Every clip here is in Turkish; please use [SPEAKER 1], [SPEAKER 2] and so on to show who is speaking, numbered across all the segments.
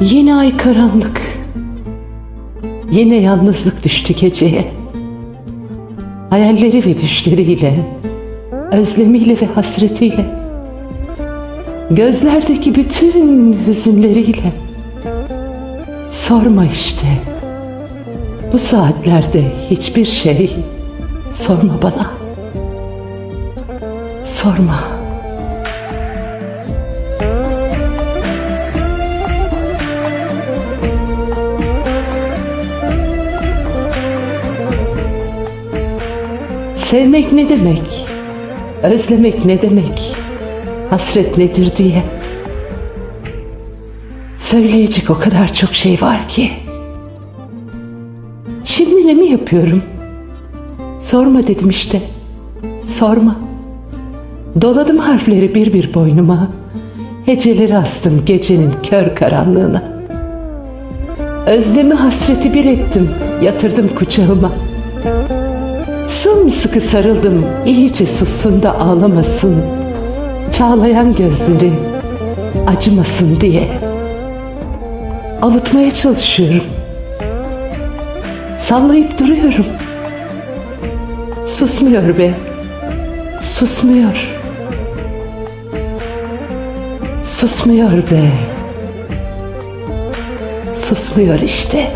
[SPEAKER 1] Yine ay karanlık. Yine yalnızlık düştü geceye. Hayalleri ve düşleriyle, özlemiyle ve hasretiyle, gözlerdeki bütün hüzünleriyle. Sorma işte. Bu saatlerde hiçbir şey sorma bana. Sorma. Sevmek ne demek? Özlemek ne demek? Hasret nedir diye. Söyleyecek o kadar çok şey var ki. Şimdi ne mi yapıyorum? Sorma dedim işte. Sorma. Doladım harfleri bir bir boynuma. Heceleri astım gecenin kör karanlığına. Özlemi hasreti bir ettim, yatırdım kucağıma. Sımsıkı sarıldım, iyice sussun da ağlamasın. Çağlayan gözleri acımasın diye. Avutmaya çalışıyorum. Sallayıp duruyorum. Susmuyor be. Susmuyor. Susmuyor be. Susmuyor işte.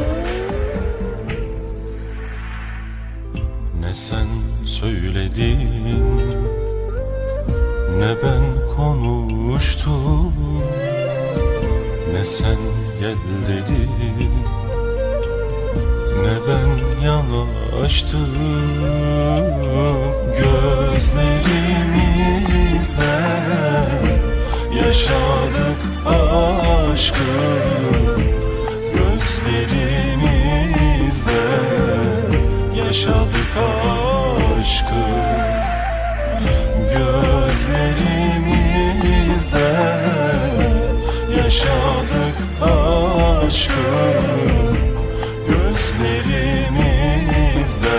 [SPEAKER 2] Ne sen söyledin Ne ben konuştum Ne sen gel dedin Ne ben yanaştım Gözlerimizde Yaşadık aşkı Gözlerimizde yaşadık aşkı Gözlerimizde yaşadık aşkı Gözlerimizde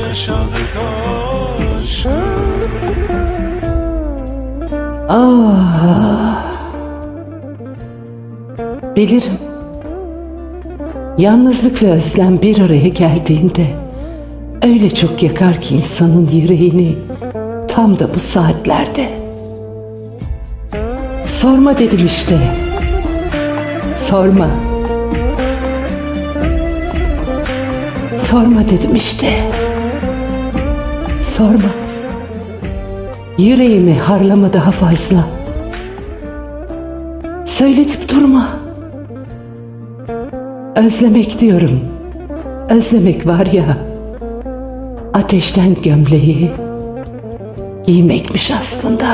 [SPEAKER 2] yaşadık aşkı
[SPEAKER 1] Ah. Bilirim. Yalnızlık ve özlem bir araya geldiğinde öyle çok yakar ki insanın yüreğini tam da bu saatlerde. Sorma dedim işte. Sorma. Sorma dedim işte. Sorma. Yüreğimi harlama daha fazla. Söyletip durma. Özlemek diyorum. Özlemek var ya. Ateşten gömleği giymekmiş aslında.